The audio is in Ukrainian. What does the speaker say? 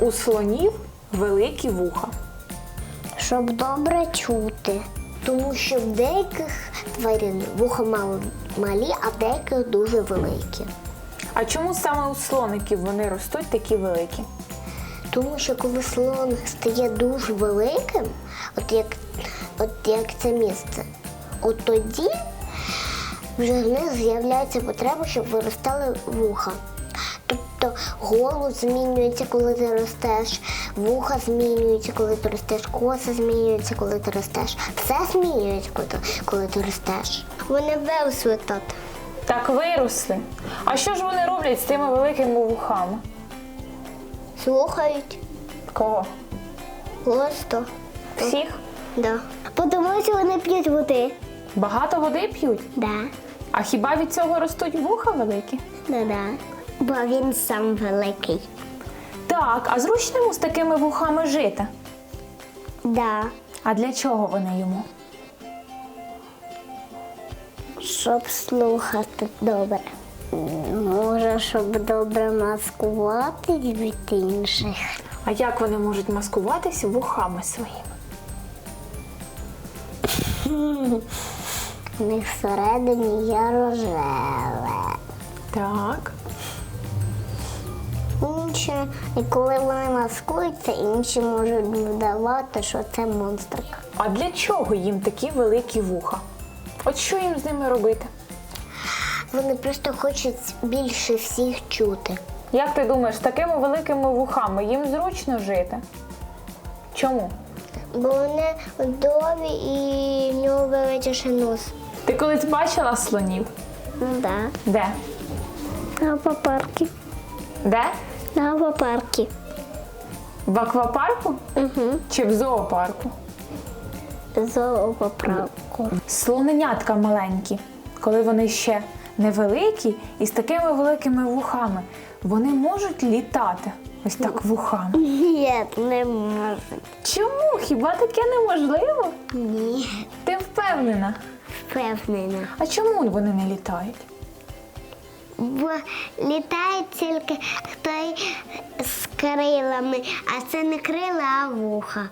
у слонів великі вуха? Щоб добре чути. Тому що в деяких тварин вуха малі, а в деяких дуже великі. А чому саме у слоників вони ростуть такі великі? Тому що коли слон стає дуже великим, от як, от як це місце, от тоді вже в них з'являється потреба, щоб виростали вуха. Тобто голос змінюється, коли ти ростеш, вуха змінюються, коли ти ростеш, коси змінюються, коли ти ростеш. Все змінюється, коли ти, коли ти ростеш. Вони виросли тут. Так виросли. А що ж вони роблять з тими великими вухами? Слухають Кого? просто. Всіх? Да. Тому що вони п'ють води. Багато води п'ють? Да. А хіба від цього ростуть вуха великі? Да-да. Бо він сам великий. Так, а зручно йому з такими вухами жити? Да. А для чого вони йому? Щоб слухати добре. Може, щоб добре маскувати від інших. А як вони можуть маскуватися вухами своїми? У них всередині є рожеве. Так. Інші, і коли вони маскуються, інші можуть вдавати, що це монстрик. А для чого їм такі великі вуха? От що їм з ними робити? Вони просто хочуть більше всіх чути. Як ти думаєш, з такими великими вухами їм зручно жити? Чому? Бо вони вдові і в нього величий нос. Ти колись бачила слонів? Ну да. Де? На аквапаркі. Де? На аквапаркі. В аквапарку Угу. чи в зоопарку? Зоопоправку. Слоненятка маленькі, коли вони ще невеликі і з такими великими вухами, вони можуть літати ось так вухами. Ні, не можу. Чому? Хіба таке неможливо? Ні. Ти впевнена? Впевнена. А чому вони не літають? Літає тільки той з крилами, а це не крила, а вуха.